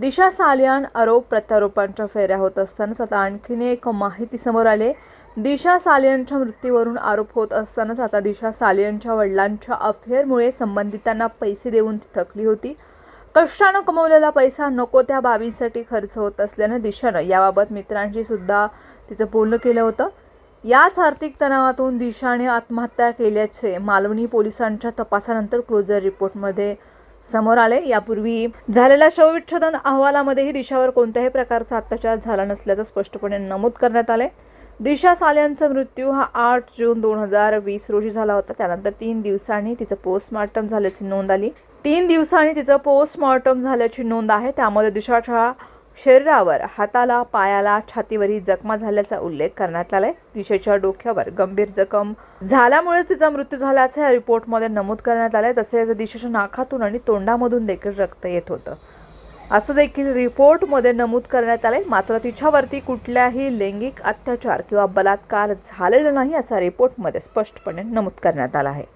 दिशा सालियान आरोप प्रत्यारोपांच्या फेऱ्या होत असतानाच आता आणखीन एक माहिती समोर आले दिशा सालियनच्या मृत्यूवरून आरोप होत असतानाच आता दिशा सालियनच्या वडिलांच्या अफेअरमुळे संबंधितांना पैसे देऊन ती थकली होती. कष्टानं कमवलेला पैसा नको त्या बाबींसाठी खर्च होत असल्यानं दिशानं याबाबत मित्रांशी सुद्धा तिचं बोलणं केलं होतं. याच आर्थिक तणावातून दिशाने आत्महत्या केल्याचे मालवणी पोलिसांच्या तपासानंतर क्लोजर रिपोर्टमध्ये समोर आले. यापूर्वी झालेल्या शवविच्छेदन अहवालामध्येही दिशावर कोणत्याही प्रकारचा अत्याचार झाला नसल्याचं स्पष्टपणे नमूद करण्यात आले. दिशा साल्यांचा मृत्यू हा आठ जून दोन हजार वीस रोजी झाला होता. त्यानंतर तीन दिवसांनी तिचं पोस्टमॉर्टम झाल्याची नोंद आली. तीन दिवसांनी तिचं पोस्टमॉर्टम झाल्याची नोंद आहे. त्यामध्ये दिशाच्या शरीरावर हाताला पायाला छातीवरही जखमा झाल्याचा उल्लेख करण्यात आलाय. दिशेच्या डोक्यावर गंभीर जखम झाल्यामुळे तिचा मृत्यू झाल्याचं या रिपोर्टमध्ये नमूद करण्यात आलंय. तसेच दिशेच्या नाकातून आणि तोंडामधून देखील रक्त येत होतं. असं देखील रिपोर्टमध्ये नमूद करण्यात आले मात्र तिच्यावरती कुठल्याही लैंगिक अत्याचार किंवा बलात्कार झालेला नाही असा रिपोर्टमध्ये स्पष्टपणे नमूद करण्यात आला आहे.